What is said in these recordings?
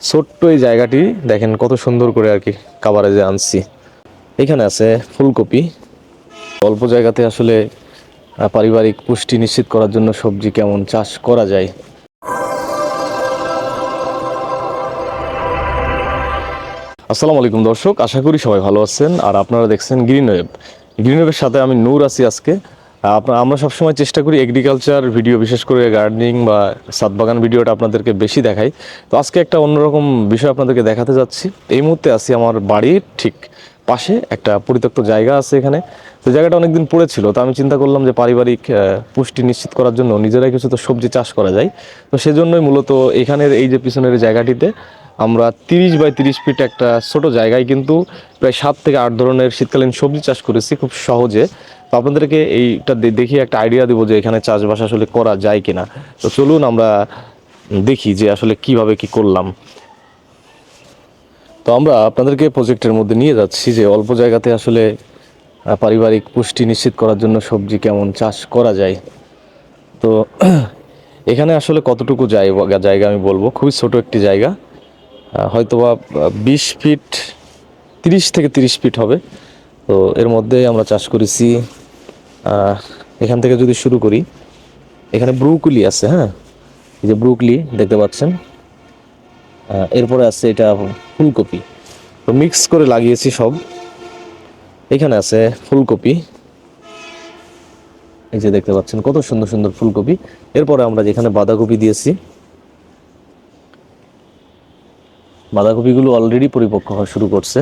ছোট্ট এই জায়গাটি দেখেন কত সুন্দর করে আর কি কাভারেজে আনছি। এখানে আছে ফুলকপি। অল্প জায়গাতে আসলে পারিবারিক পুষ্টি নিশ্চিত করার জন্য সবজি কেমন চাষ করা যায়। আসসালামু আলাইকুম দর্শক, আশা করি সবাই ভালো আছেন। আর আপনারা দেখছেন গ্রিন ওয়েব। গ্রিন ওয়েবের সাথে আমি নূর আছি আজকে। আপনার আমরা সবসময় চেষ্টা করি এগ্রিকালচার ভিডিও বিশেষ করে গার্ডেনিং বা সাতবাগান ভিডিওটা আপনাদেরকে বেশি দেখাই। তো আজকে একটা অন্যরকম বিষয় আপনাদেরকে দেখাতে যাচ্ছি। এই মুহূর্তে আছি আমার বাড়ির ঠিক পাশে একটা পরিত্যক্ত জায়গা আছে এখানে। তো জায়গাটা অনেকদিন পড়েছিল তো আমি চিন্তা করলাম যে পারিবারিক পুষ্টি নিশ্চিত করার জন্য নিজেরাই কিছু তো সবজি চাষ করা যায়। তো সেজন্যই মূলত এখানের এই যে পিছনের জায়গাটিতে আমরা তিরিশ বাই তিরিশ ফিট একটা ছোট জায়গায় কিন্তু প্রায় সাত থেকে আট ধরনের শীতকালীন সবজি চাষ করেছি খুব সহজে। তো আপনাদেরকে এইটা দে- দেখিয়ে একটা আইডিয়া দেবো যে এখানে চাষবাস আসলে করা যায় কিনা। তো চলুন আমরা দেখি যে আসলে কীভাবে কি করলাম। তো আমরা আপনাদেরকে প্রজেক্টের মধ্যে নিয়ে যাচ্ছি যে অল্প জায়গাতে আসলে পারিবারিক পুষ্টি নিশ্চিত করার জন্য সবজি কেমন চাষ করা যায়। তো এখানে আসলে কতটুকু জায়গা জায়গা আমি বলব। খুবই ছোট একটি জায়গা। হয়তোবা বিশ ফিট, তিরিশ থেকে তিরিশ ফিট হবে। তো এর মধ্যে আমরা চাষ করেছি এখান থেকে যদি শুরু করি, এখানে ব্রুকুলি আছে হ্যাঁ? এই যে ব্রুকলি, দেখতে পাচ্ছেন? এরপরে আছে এটা ফুলকপি। তো মিক্স করে লাগিয়েছি সব। এখানে আছে ফুলকপি। এই যে দেখতে পাচ্ছেন, কত সুন্দর সুন্দর ফুলকপি। এরপরে আমরা যেখানে বাঁধাকপি দিয়েছি, বাঁধাকপিগুলো অলরেডি পরিপক্ক হওয়া শুরু করছে।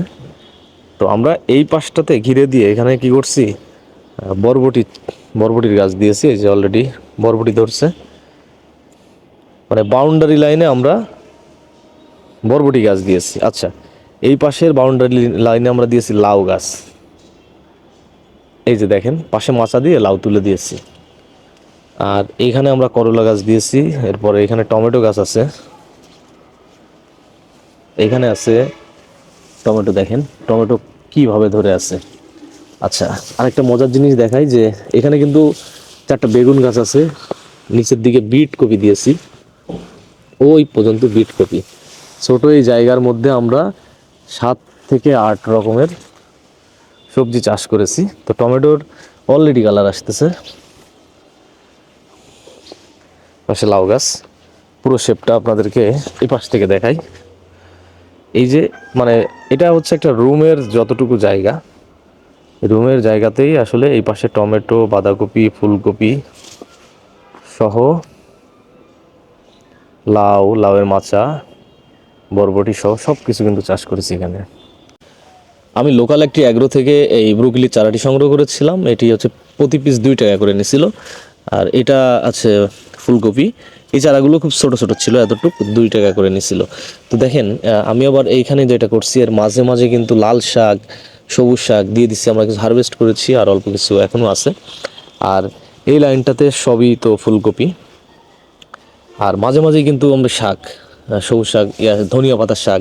তো আমরা এই পাশটাতে ঘিরে দিয়ে এখানে কি করছি? বরবটি, বরবটির গাছ দিয়েছি, এই যে অলরেডি বরবটি ধরছে। মানে বাউন্ডারি লাইনে আমরা বরবটি গাছ দিয়েছি। আচ্ছা এই পাশের বাউন্ডারি লাইনে আমরা দিয়েছি লাউ গাছ। এই যে দেখেন, পাশে মাচা দিয়ে লাউ তুলে দিয়েছি। আর এইখানে আমরা করলা গাছ দিয়েছি, এরপরে এখানে টমেটো গাছ আছে। এখানে আছে, টমেটো দেখেন, টমেটো কীভাবে ধরে আছে? আচ্ছা আরেকটা মজার জিনিস দেখাই যে এখানে কিন্তু চারটা বেগুন গাছ আছে, নিচের দিকে বিট কপি দিয়েছি, ওই পর্যন্ত বিট কপি। ছোট এই জায়গার মধ্যে আমরা সাত থেকে আট রকমের সবজি চাষ করেছি। তো টমেটোর অলরেডি কালার আসতেছে। পাশে লাউ গাছ, পুরো শেপটা আপনাদেরকে এই পাশ থেকে দেখাই। এই যে মানে এটা হচ্ছে একটা রুমের যতটুকু জায়গা। রুমের জায়গাতেই আসলে এই পাশে টমেটো, বাঁধাকপি, ফুলকপি সহ লাউ, লাউয়ের মাচা, বরবটি সহ সব কিছু কিন্তু চাষ করেছি এখানে। আমি লোকাল একটি অ্যাগ্রো থেকে এই ব্রুকলি চারাটি সংগ্রহ করেছিলাম। এটি হচ্ছে প্রতি পিস দুই টাকা করে নিছিল। আর এটা আছে ফুলকপি। এই চারাগুলো খুব ছোট ছোট ছিল, এতটুকু দুই টাকা করে নিছিল। তো দেখেন আমি আবার এইখানে যেটা করছি, এর মাঝে মাঝে কিন্তু লাল শাক, সবুজ শাক দিয়ে দিচ্ছি আমরা কিছু হারভেস্ট করেছি আর অল্প কিছু এখনও আছে। আর এই লাইনটাতে সবই তো ফুলকপি। আর মাঝে মাঝে কিন্তু আমরা শাক সবুজ শাক ধনিয়া পাতার শাক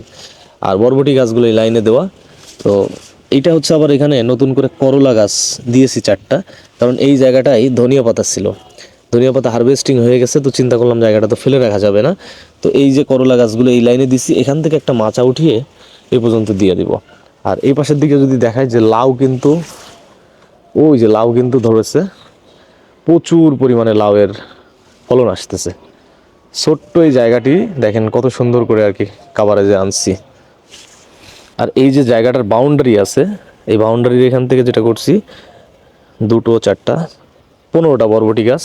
আর বরবটি গাছগুলো এই লাইনে দেওয়া। তো এইটা হচ্ছে আবার এখানে নতুন করে করলা গাছ দিয়েছি চারটা, কারণ এই জায়গাটাই ধনিয়া পাতা ছিল। ধনিয়া পাতা হারভেস্টিং হয়ে গেছে, তো চিন্তা করলাম জায়গাটা তো ফেলে রাখা যাবে না। তো এই যে করলা গাছগুলো এই লাইনে দিছি, এখান থেকে একটা মাচা উঠিয়ে এ পর্যন্ত দিয়ে দিব। আর এই পাশের দিকে যদি দেখায় যে লাউ কিন্তু, ওই যে লাউ কিন্তু ধরেছে, প্রচুর পরিমাণে লাউয়ের ফলন আসতেছে। ছোট্ট এই জায়গাটি, দেখেন কত সুন্দর করে আর কি কাভারেজে আনছি। আর এই যে জায়গাটার বাউন্ডারি আছে, এই বাউন্ডারির এখান থেকে যেটা করছি, দুটো, চারটা, পনেরোটা বরবটি গাছ।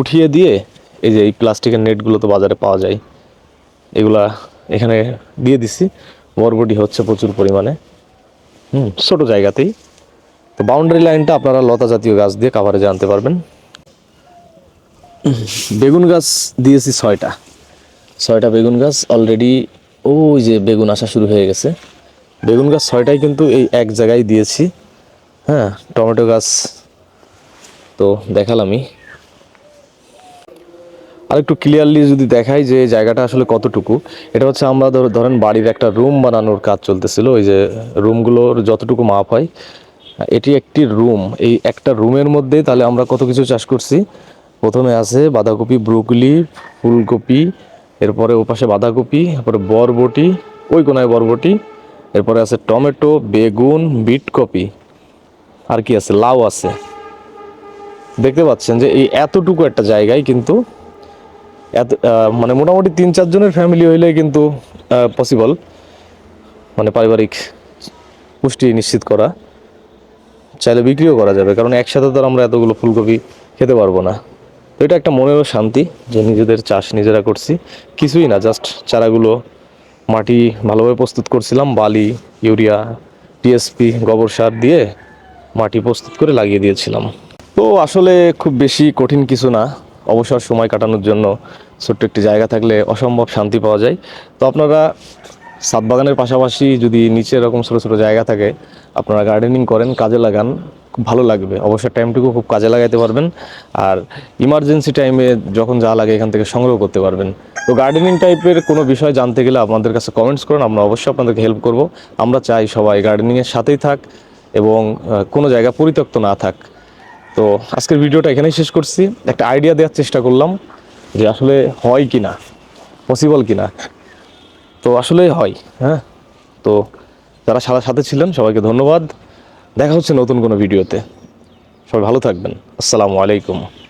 উঠিয়ে দিয়ে এই যে এই প্লাস্টিকের নেটগুলো তো বাজারে পাওয়া যায়, এগুলা এখানে দিয়ে দিছি। বরবটি হচ্ছে প্রচুর পরিমাণে। হুম, ছোট জায়গাতেই। তো বাউন্ডারি লাইনটা আপনারা লতা জাতীয় গাছ দিয়ে কাভারেজে জানতে পারবেন। বেগুন গাছ দিয়েছি ছয়টা। ছয়টা বেগুন গাছ অলরেডি ওই যে বেগুন আসা শুরু হয়ে গেছে। বেগুন গাছ ছয়টাই কিন্তু এই এক জায়গায় দিয়েছি। হ্যাঁ টমেটো গাছ তো দেখালামই। আর একটু ক্লিয়ারলি যদি দেখাই যে জায়গাটা আসলে কতটুকু, এটা হচ্ছে আমরা ধর- ধরেন বাড়ির একটা রুম বানানোর কাজ চলতেছিল, ওই যে রুমগুলোর যতটুকু মাপ হয়, এটি একটি রুম এই একটা রুমের মধ্যে তাহলে আমরা কত কিছু চাষ করছি? প্রথমে আছে বাঁধাকপি ব্রুকলি ফুলকপি, এরপরে ওপাশে বাঁধাকপি এরপরে বরবটি, ওই কোনায় বরবটি, এরপরে আছে টমেটো, বেগুন বিট কপি আর কি আছে? লাউ আছে। দেখতে পাচ্ছেন যে এই এতটুকু একটা জায়গায় কিন্তু এত মানে মোটামুটি তিন চারজনের ফ্যামিলি হইলে কিন্তু পসিবল মানে পারিবারিক পুষ্টি নিশ্চিত করা। চাইলে বিক্রিও করা যাবে, কারণ একসাথে তো আমরা এতগুলো ফুলকপি খেতে পারব না। তো এটা একটা মনেরও শান্তি যে নিজেদের চাষ নিজেরা করছি। কিছুই না জাস্ট চারাগুলো মাটি ভালোভাবে প্রস্তুত করছিলাম, বালি, ইউরিয়া টিএসপি গোবর সার দিয়ে মাটি প্রস্তুত করে লাগিয়ে দিয়েছিলাম। তো আসলে খুব বেশি কঠিন কিছু না, অবসর সময় কাটানোর জন্য ছোট্ট একটি জায়গা থাকলে অসম্ভব শান্তি পাওয়া যায়। তো আপনারা সাত বাগানের পাশাপাশি যদি নিচে এরকম ছোটো ছোটো জায়গা থাকে, আপনারা গার্ডেনিং করেন, কাজে লাগান, খুব ভালো লাগবে। অবসর টাইমটুকু খুব কাজে লাগাইতে পারবেন। আর ইমার্জেন্সি টাইমে যখন যা লাগে এখান থেকে সংগ্রহ করতে পারবেন। তো গার্ডেনিং টাইপের কোনো বিষয় জানতে গেলে আপনাদের কাছে কমেন্টস করুন, আমরা অবশ্যই আপনাদেরকে হেল্প করব। আমরা চাই সবাই গার্ডেনিংয়ের সাথেই থাক এবং কোনো জায়গা পরিত্যক্ত না থাক। তো আজকের ভিডিওটা এখানেই শেষ করছি। একটা আইডিয়া দেওয়ার চেষ্টা করলাম। যে আসলে হয় কি না পসিবল কি না তো আসলেই হয় হ্যাঁ? তো যারা সারা সাথে ছিলেন, সবাইকে ধন্যবাদ। দেখা হচ্ছে নতুন কোনো ভিডিওতে। সবাই ভালো থাকবেন। আসসালামু আলাইকুম।